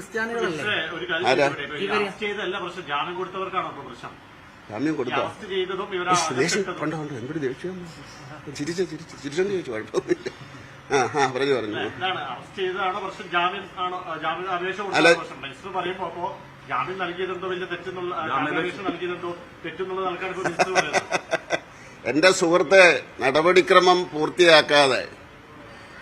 ക്രിസ്ത്യാനികളല്ലേ? ആരാ? ജാമ്യം ജാമ്യം കൊടുത്തോ? അറസ്റ്റ് ചെയ്തതും ഇവർ ദേഷ്യം കണ്ടോ കണ്ടോ എന്തൊരു ദേഷ്യം. ചിരിച്ച ചിരിച്ചു ചിരിച്ചെന്ന് ചോദിച്ചു കുഴപ്പമൊന്നുമില്ല. ആ ആ പറഞ്ഞു പറഞ്ഞു. ജാമ്യം ജാമ്യം അല്ല. ജാമ്യം നൽകിയതെന്തോ വലിയ തെറ്റെന്നുള്ള ആ, ജാമ്യാപേക്ഷ നൽകിയതെന്തോ തെറ്റെന്നുള്ള നൽകാൻ ഇപ്പൊ മിനിസ്റ്റർ പറയുന്നത് എന്റെ സുഹൃത്തെ നടപടിക്രമം പൂർത്തിയാക്കാതെ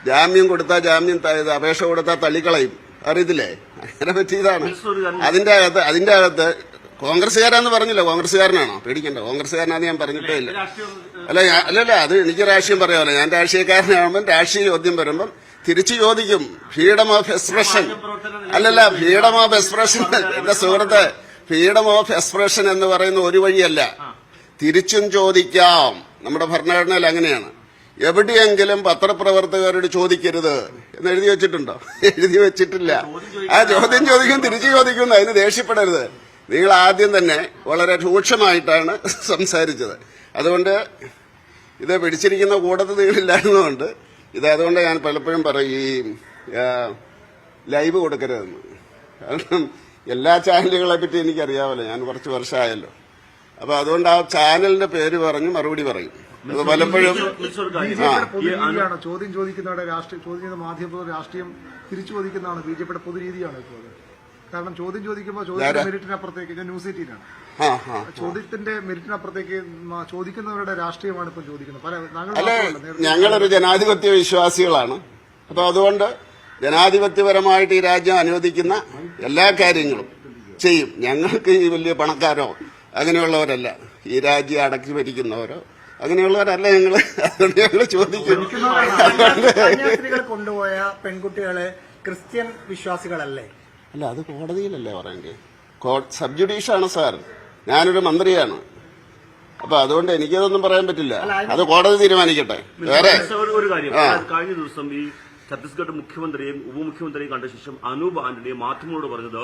ജാമ്യം കൊടുത്താൽ ജാമ്യം ത- ഇത് അപേക്ഷ കൊടുത്താൽ തള്ളിക്കളയും. അറിയത്തില്ലേ? അങ്ങനെ പറ്റിയതാണ് അതിന്റെ അകത്ത് അതിന്റെ അകത്ത് കോൺഗ്രസ്സുകാരാന്ന് പറഞ്ഞില്ല. കോൺഗ്രസ്സുകാരനാണോ? പേടിക്കണ്ട. കോൺഗ്രസ്സുകാരനാന്ന് ഞാൻ പറഞ്ഞിട്ടേ ഇല്ല. അല്ല അല്ലല്ല അത് എനിക്ക് രാഷ്ട്രീയം പറയാമല്ലോ ഞാൻ രാഷ്ട്രീയക്കാരനാകുമ്പോൾ രാഷ്ട്രീയ ചോദ്യം വരുമ്പം തിരിച്ചു ചോദിക്കും. Freedom of expression. അല്ലല്ല ഫ്രീഡം ഓഫ് എക്സ്പ്രഷൻ. എന്റെ സുഹൃത്ത് ഫ്രീഡം ഓഫ് എക്സ്പ്രഷൻ എന്ന് പറയുന്ന ഒരു വഴിയല്ല. തിരിച്ചും ചോദിക്കാം. നമ്മുടെ ഭരണഘടനയിൽ അങ്ങനെയാണ്. എവിടെയെങ്കിലും പത്രപ്രവർത്തകരോട് ചോദിക്കരുത് എന്ന് എഴുതി വെച്ചിട്ടുണ്ടോ? എഴുതി വെച്ചിട്ടില്ല. ആ ചോദ്യം ചോദിക്കും തിരിച്ചു ചോദിക്കും അതിന് ദേഷ്യപ്പെടരുത്. നിങ്ങൾ ആദ്യം തന്നെ വളരെ രൂക്ഷമായിട്ടാണ് സംസാരിച്ചത്. അതുകൊണ്ട് ഇത് പിടിച്ചിരിക്കുന്ന കൂടത്ത് നിങ്ങളില്ലായിരുന്നുകൊണ്ട് ഇത് അതുകൊണ്ട് ഞാൻ പലപ്പോഴും പറയും ഈ ലൈവ് കൊടുക്കരുതെന്ന്. കാരണം എല്ലാ ചാനലുകളെ പറ്റി എനിക്കറിയാമല്ലോ ഞാൻ കുറച്ച് വർഷമായല്ലോ. അപ്പൊ അതുകൊണ്ട് ആ ചാനലിന്റെ പേര് പറഞ്ഞ് മറുപടി പറയും. അത് പലപ്പോഴും ചോദ്യം ചോദിക്കുന്നവരുടെ രാഷ്ട്രീയ ചോദ്യം ചെയ്യുന്ന മാധ്യമ രാഷ്ട്രീയം തിരിച്ചു ചോദിക്കുന്നതാണ് ബി ജെ പിയുടെ പൊതുരീതിയാണ് ഇപ്പോൾ കാരണം ചോദ്യം ചോദിക്കുമ്പോൾ ചോദ്യത്തിന്റെ മെരിറ്റിനപ്പുറത്തേക്ക് ഞാൻ ന്യൂസ് എയ്റ്റീനാണ് ചോദ്യത്തിന്റെ മെരിറ്റിനപ്പുറത്തേക്ക് ചോദിക്കുന്നവരുടെ രാഷ്ട്രീയമാണ് ഇപ്പോൾ ചോദിക്കുന്നത്. പല ഞങ്ങളൊരു ജനാധിപത്യ വിശ്വാസികളാണ്. അപ്പൊ അതുകൊണ്ട് ജനാധിപത്യപരമായിട്ട് ഈ രാജ്യം അനുവദിക്കുന്ന എല്ലാ കാര്യങ്ങളും ചെയ്യും. ഞങ്ങൾക്ക് ഈ വലിയ പണക്കാരോ അങ്ങനെയുള്ളവരല്ല. ഈ രാജ്യം അടക്കി ഭരിക്കുന്നവരോ? അങ്ങനെയുള്ളവരല്ല ഞങ്ങൾ അതുകൊണ്ട് ഞങ്ങൾ ചോദിക്കും. കന്യാസ്ത്രീകൾ കൊണ്ടുപോയ പെൺകുട്ടികളെ ക്രിസ്ത്യൻ വിശ്വാസികളല്ലേ? അല്ല അത് കോടതിയിലല്ലേ പറയേണ്ടത് സബ് ജുഡീഷാണ് സാർ. ഞാനൊരു മന്ത്രിയാണ്. അപ്പൊ അതുകൊണ്ട് എനിക്കതൊന്നും പറയാൻ പറ്റില്ല. അത് കോടതി തീരുമാനിക്കട്ടെ. വേറെ? ഒരു- കാര്യം. കഴിഞ്ഞ ദിവസം ഈ ഛത്തീസ്ഗഡ് മുഖ്യമന്ത്രിയെയും ഉപമുഖ്യമന്ത്രിയെയും കണ്ട ശേഷം അനൂപ് ആന്റണി മാധ്യമങ്ങളോട് പറഞ്ഞത്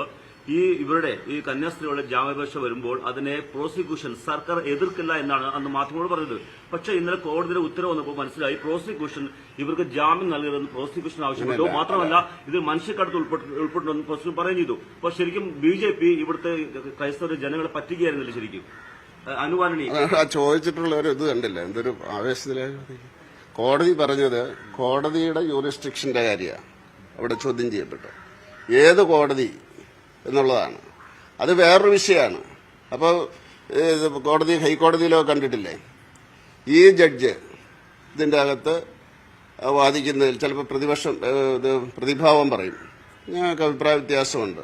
ഈ ഇവരുടെ ഈ കന്യാസ്ത്രീകളുടെ ജാമ്യാപേക്ഷ വരുമ്പോൾ അതിനെ പ്രോസിക്യൂഷൻ സർക്കാർ എതിർക്കില്ല എന്നാണ് അന്ന് മാധ്യമങ്ങളോട് പറഞ്ഞത്. പക്ഷെ ഇന്നലെ കോടതിയുടെ ഉത്തരവ് വന്നപ്പോൾ മനസ്സിലായി പ്രോസിക്യൂഷൻ ഇവർക്ക് ജാമ്യം നൽകരുതെന്ന് പ്രോസിക്യൂഷൻ ആവശ്യപ്പെട്ടു. മാത്രമല്ല ഇത് മനുഷ്യക്കടത്ത് ഉൾപ്പെട്ട് ഉൾപ്പെട്ടുണ്ടെന്ന് പ്രോസിക്യൂഷൻ പറയുകയും ചെയ്തു. അപ്പോൾ ശരിക്കും ബി ജെ പി ഇവിടുത്തെ ക്രൈസ്തവ ജനങ്ങളെ പറ്റിക്കുകയായിരുന്നില്ല ശരിക്കും. ആ ചോദിച്ചിട്ടുള്ള ഒരു ഇത് കണ്ടില്ല. എന്തൊരു ആവേശത്തിലായ കോടതി പറഞ്ഞത് കോടതിയുടെ യൂറിസ്ട്രിക്ഷന്റെ കാര്യമാണ് അവിടെ ചോദ്യം ചെയ്യപ്പെട്ടു. ഏത് കോടതി? എന്നുള്ളതാണ്. അത് വേറൊരു വിഷയമാണ്. അപ്പോൾ കോടതി ഹൈക്കോടതിയിലോ കണ്ടിട്ടില്ലേ? ഈ ജഡ്ജ് ഇതിന്റെ അകത്ത് വാദിക്കുന്നതിൽ ചിലപ്പോൾ പ്രതിപക്ഷം ഇത് പ്രതിഭാവം പറയും. ഞങ്ങൾക്ക് അഭിപ്രായ വ്യത്യാസമുണ്ട്.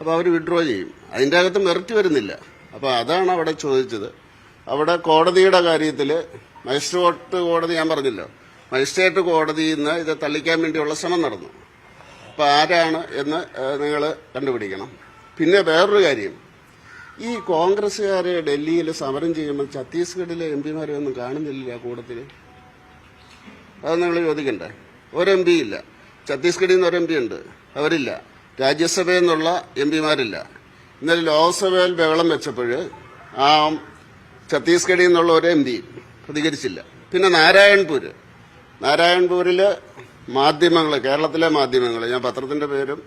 അപ്പോൾ അവർ വിഡ്രോ ചെയ്യും. അതിന്റെ അകത്ത് മെറിറ്റ് വരുന്നില്ല. അപ്പോൾ അതാണ് അവിടെ ചോദിച്ചത്. അവിടെ കോടതിയുടെ കാര്യത്തിൽ മജിസ്ട്രേറ്റ് കോടതി ഞാൻ പറഞ്ഞല്ലോ. മജിസ്ട്രേറ്റ് കോടതിയിൽ നിന്ന് ഇത് തള്ളിക്കാൻ വേണ്ടിയുള്ള ശ്രമം നടന്നു. അപ്പോൾ ആരാണ് എന്ന് നിങ്ങൾ കണ്ടുപിടിക്കണം. പിന്നെ വേറൊരു കാര്യം. ഈ കോൺഗ്രസ്സുകാരെ ഡൽഹിയിൽ സമരം ചെയ്യുമ്പോൾ ഛത്തീസ്ഗഡിലെ എം പിമാരെ ഒന്നും കാണുന്നില്ല ആ കൂട്ടത്തിൽ അത് നിങ്ങൾ ചോദിക്കണ്ടേ? ഒരു എം പി ഇല്ല. ഛത്തീസ്ഗഡിൽ നിന്ന് ഒരു എം പി ഉണ്ട്. അവരില്ല. രാജ്യസഭയിൽ നിന്നുള്ള എം പിമാരില്ല. ഇന്നലെ ലോക്സഭയിൽ ബഹളം വെച്ചപ്പോൾ ആ ഛത്തീസ്ഗഡിൽ നിന്നുള്ള ഒരു എം പി പ്രതികരിച്ചില്ല. പിന്നെ നാരായൺപൂര്. നാരായൺപൂരിൽ മാധ്യമങ്ങൾ കേരളത്തിലെ മാധ്യമങ്ങൾ ഞാൻ പത്രത്തിന്റെ പേരും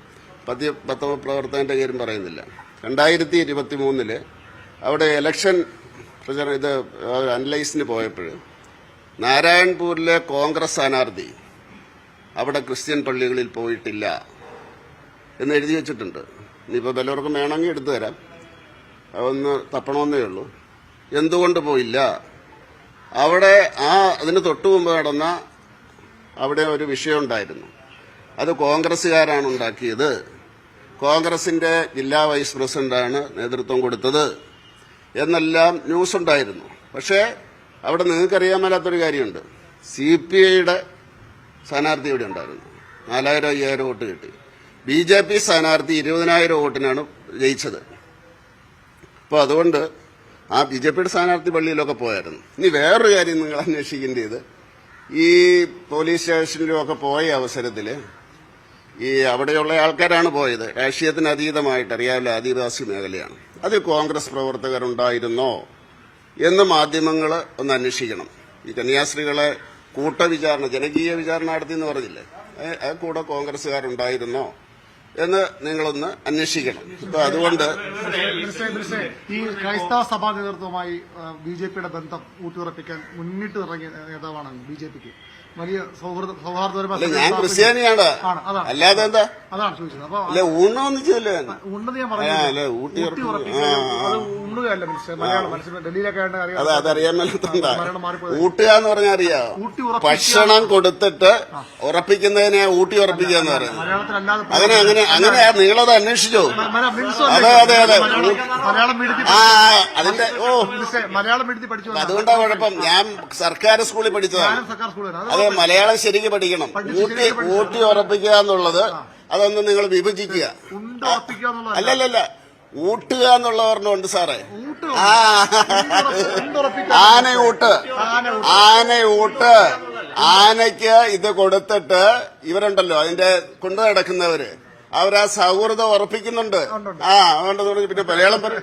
പത്യ പത്രപ്രവർത്തകന്റെ പേരും പറയുന്നില്ല. രണ്ടായിരത്തി ഇരുപത്തി മൂന്നിൽ അവിടെ ഇലക്ഷൻ പ്രചരണം ഇത് അനലൈസിന് പോയപ്പോൾ നാരായൺപൂരിലെ കോൺഗ്രസ് സ്ഥാനാർത്ഥി അവിടെ ക്രിസ്ത്യൻ പള്ളികളിൽ പോയിട്ടില്ല എന്ന് എഴുതി വെച്ചിട്ടുണ്ട്. ഇനിയിപ്പോൾ വല്ലവർക്കും വേണമെങ്കിൽ എടുത്തു തരാം. അതൊന്ന് തപ്പണമെന്നേ ഉള്ളൂ. എന്തുകൊണ്ട് പോയില്ല? അവിടെ ആ അതിന് തൊട്ടു മുമ്പ് നടന്ന അവിടെ ഒരു വിഷയമുണ്ടായിരുന്നു അത് കോൺഗ്രസ്സുകാരാണ് ഉണ്ടാക്കിയത്. കോൺഗ്രസിന്റെ ജില്ലാ വൈസ് പ്രസിഡന്റാണ് നേതൃത്വം കൊടുത്തത്. എന്നെല്ലാം ന്യൂസ് ഉണ്ടായിരുന്നു. പക്ഷേ അവിടെ നിങ്ങൾക്കറിയാൻ മേലാത്തൊരു കാര്യമുണ്ട്. സി പി ഐയുടെ സ്ഥാനാർത്ഥി ഇവിടെ ഉണ്ടായിരുന്നു. നാലായിരം അയ്യായിരം വോട്ട് കിട്ടി. ബി ജെ പി സ്ഥാനാർത്ഥി ഇരുപതിനായിരം വോട്ടിനാണ് ജയിച്ചത്. അപ്പോൾ അതുകൊണ്ട് ആ ബി ജെ പിയുടെ സ്ഥാനാർത്ഥി പള്ളിയിലൊക്കെ പോയായിരുന്നു. ഇനി വേറൊരു കാര്യം നിങ്ങൾ അന്വേഷിക്കേണ്ടത് ഈ പോലീസ് സ്റ്റേഷനിലും ഒക്കെ പോയ അവസരത്തിൽ ഈ അവിടെയുള്ള ആൾക്കാരാണ് പോയത്. രാഷ്ട്രീയത്തിന് അതീതമായിട്ട് അറിയാമല്ലോ ആദിവാസി മേഖലയാണ്. അതിൽ കോൺഗ്രസ് പ്രവർത്തകരുണ്ടായിരുന്നോ എന്ന് മാധ്യമങ്ങൾ ഒന്ന് അന്വേഷിക്കണം. ഈ കന്യാസ്ത്രീകളെ കൂട്ടവിചാരണ ജനകീയ വിചാരണ നടത്തി എന്ന് പറഞ്ഞില്ലേ ആ കൂടെ കോൺഗ്രസ്സുകാരുണ്ടായിരുന്നോ? എന്ന് നിങ്ങളൊന്ന് അന്വേഷിക്കണം. അപ്പൊ അതുകൊണ്ട് ഈ ക്രൈസ്തവ സഭാ നേതൃത്വവുമായി ബി ജെ പിയുടെ ബന്ധം ഊട്ടിയുറപ്പിക്കാൻ മുന്നിട്ട് ഇറങ്ങിയ നേതാവാണ് ബി ജെ പിക്ക്. വലിയ സൗഹൃദ സൗഹാർദ്ദപരമായ അല്ല ഞാൻ ക്രിസ്ത്യാനിയാണ്. അല്ലാതെ എന്താ? അതാണ് ചോദിച്ചത്. അപ്പൊ അല്ല ഊണൊന്നും ചെയ്യില്ല ഞാൻ ഉണ്ടെന്ന് ഞാൻ പറഞ്ഞു ഊട്ടി അത് ഉണ്ണുകയല്ല മലയാളം ഡൽഹിയിലൊക്കെ അതെ അതറിയാൻ മേലത്തുണ്ടാ. ഊട്ടുകാന്ന് മാറിപ്പോയത് ഊട്ടുക എന്ന് പറഞ്ഞാൽ അറിയാം ഭക്ഷണം കൊടുത്തിട്ട് ഉറപ്പിക്കുന്നതിനെ ഊട്ടി ഉറപ്പിക്കുക എന്ന് പറയുന്നത്. അങ്ങനെ അങ്ങനെ അങ്ങനെ നിങ്ങളത് അന്വേഷിച്ചോ? അതെ അതെ അതെ. ആ അതിന്റെ ഓ. മലയാളം. അതുകൊണ്ടാ കുഴപ്പം. ഞാൻ സർക്കാർ സ്കൂളിൽ പഠിച്ചതാണ്. അത് മലയാളം ശരിക്ക് പഠിക്കണം. ഊട്ടി ഊട്ടി ഉറപ്പിക്കുക എന്നുള്ളത് അതൊന്ന് നിങ്ങൾ വിഭജിക്കുക. അല്ലല്ലല്ല. ഊട്ടുക എന്നുള്ള ഒരെണ്ണമുണ്ട് സാറേ. ആ. ആനയൂട്ട് ആനയൂട്ട് ആനയ്ക്ക് ഇത് കൊടുത്തിട്ട് ഇവരുണ്ടല്ലോ അതിന്റെ കൊണ്ടു നടക്കുന്നവര്. അവരാ സൗഹൃദം ഉറപ്പിക്കുന്നുണ്ട്. ആ അതുകൊണ്ട് തുടങ്ങി പിന്നെ മലയാളം പറ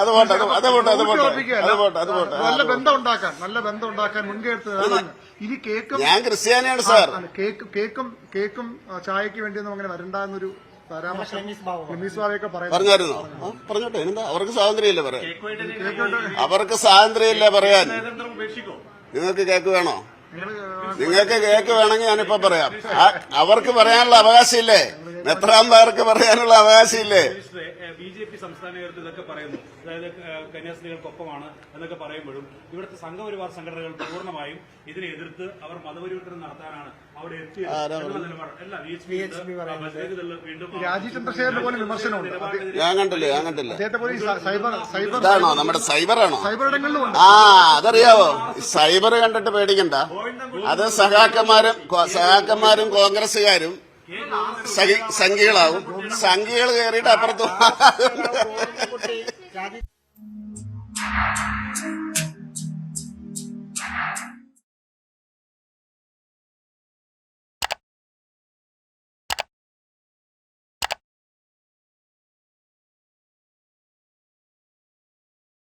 അത് പോട്ടെ അത് പോട്ടെ അത് പോട്ടെ അത് പോട്ടെ അത് പോട്ടെ. നല്ല ബന്ധം ഉണ്ടാക്കാൻ നല്ല ബന്ധം ഉണ്ടാക്കാൻ മുൻകൈ എടുത്തത് അതാണ്. ഇനി കേക്കും ഞാൻ ക്രിസ്ത്യാനിയാണ് സാർ. കേക്ക് കേക്കും കേക്കും ചായക്ക് വേണ്ടി ഒന്നും അങ്ങനെ വരണ്ട എന്നൊരു പറഞ്ഞായിരുന്നു? ആ, പറഞ്ഞോട്ടെ എന്താ അവർക്ക് സ്വാതന്ത്ര്യമില്ല പറയാൻ. അവർക്ക് സ്വാതന്ത്ര്യമില്ല പറയാൻ. നിങ്ങൾക്ക് കേക്ക് വേണോ? നിങ്ങൾക്ക് കേക്ക് വേണമെങ്കിൽ ഞാനിപ്പോ പറയാം. അവർക്ക് പറയാനുള്ള അവകാശമില്ലേ? മെത്രാന്മാർക്ക് പറയാനുള്ള അവകാശമില്ലേ? ബി ജെ പി സംസ്ഥാന നേതൃത്വം ഇതൊക്കെ പറയുന്നു. അതായത് കന്യാസ്ത്രീകൾക്കൊപ്പമാണ് എന്നൊക്കെ പറയുമ്പോഴും ഇവിടുത്തെ സംഘപരിവാർ സംഘടനകൾ പൂർണമായും ഇതിനെ എതിർത്ത് അവർ മതപരിവർത്തനം നടത്താനാണ് അവിടെ എത്തിയത് ഞാൻ കണ്ടില്ല ഞാൻ കണ്ടില്ല. ഇതാണോ? നമ്മുടെ സൈബറാണോ? ആ അതറിയാവോ? സൈബർ കണ്ടിട്ട് പേടിക്കണ്ട. അത് സഹാക്കന്മാരും സഹാക്കന്മാരും കോൺഗ്രസുകാരും സംഖ്യകളാവും സംഖ്യകൾ കയറിയിട്ട് അപ്പുറത്തും